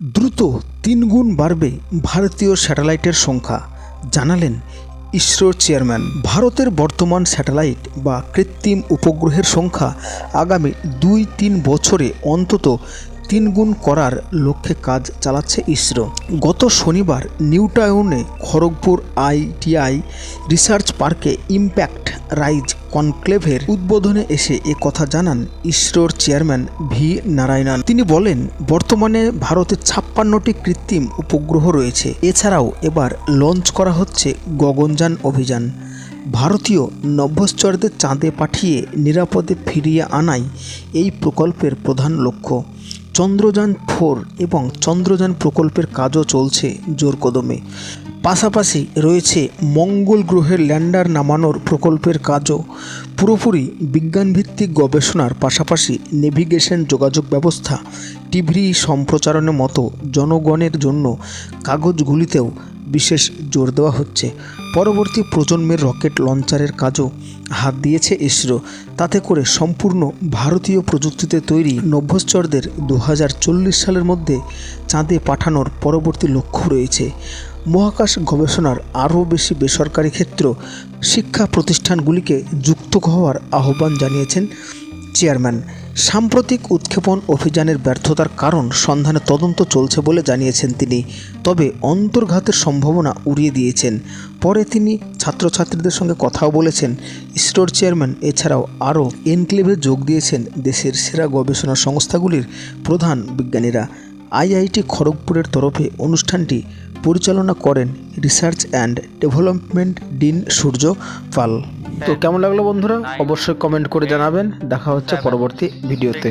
দ্রুত তিনগুণ বাড়বে ভারতীয় স্যাটেলাইটের সংখ্যা, জানালেন ইসরোর চেয়ারম্যান। ভারতের বর্তমান স্যাটেলাইট বা কৃত্রিম উপগ্রহের সংখ্যা আগামী দুই তিন বছরে অন্তত তিনগুণ করার লক্ষ্যে কাজ চালাচ্ছে ইসরো। গত শনিবার নিউটাউনে খড়গপুর আইটিআই রিসার্চ পার্কে ইম্প্যাক্ট রাইজ কনক্লেভের উদ্বোধনে এসে এ কথা জানান ইসরোর চেয়ারম্যান ভি নারায়ণন। তিনি বলেন, বর্তমানে ভারতে ছাপ্পান্নটি কৃত্রিম উপগ্রহ রয়েছে। এছাড়াও এবার লঞ্চ করা হচ্ছে গগনযান অভিযান। ভারতীয় নভ্যশ্চরদের চাঁদে পাঠিয়ে নিরাপদে ফিরিয়ে আনাই এই প্রকল্পের প্রধান লক্ষ্য। চন্দ্রযান ফোর এবং চন্দ্রযান প্রকল্পের কাজও চলছে জোর কদমে। পাশাপাশি রয়েছে মঙ্গল গ্রহের ল্যান্ডার নামানোর প্রকল্পের কাজও। পুরোপুরি বিজ্ঞানভিত্তিক গবেষণার পাশাপাশি নেভিগেশন যোগাযোগ ব্যবস্থা, টিভি সম্প্রচারণের মতো জনগণের জন্য কাগজগুলিতেও বিশেষ জোর দেওয়া হচ্ছে। পরবর্তী প্রজন্মের রকেট লঞ্চারের কাজও হাত দিয়েছে ইসরো। তাতে করে সম্পূর্ণ ভারতীয় প্রযুক্তিতে তৈরি নভ্যশ্চরদের দু সালের মধ্যে চাঁদে পাঠানোর পরবর্তী লক্ষ্য রয়েছে। মহাকাশ গবেষণার আরও বেশি বেসরকারি ক্ষেত্র শিক্ষা প্রতিষ্ঠানগুলিকে যুক্ত হওয়ার আহ্বান জানিয়েছেন চেয়ারম্যান। সাম্প্রতিক উৎক্ষেপণ অভিযানের ব্যর্থতার কারণ সন্ধানে তদন্ত চলছে বলে জানিয়েছেন তিনি। তবে অন্তর্ঘাতের সম্ভাবনা উড়িয়ে দিয়েছেন। পরে তিনি ছাত্রছাত্রীদের সঙ্গে কথাও বলেছেন। ইসরোর চেয়ারম্যান এছাড়াও আরও এনক্লেভে যোগ দিয়েছেন দেশের সেরা গবেষণা সংস্থাগুলির প্রধান বিজ্ঞানীরা। আইআইটি খড়গপুরের তরফে অনুষ্ঠানটি পরিচালনা করেন research and development dean Surya Pal. তো কেমন লাগল বন্ধুরা? অবশ্যই কমেন্ট করে জানাবেন। দেখা হচ্ছে পরবর্তী ভিডিওতে।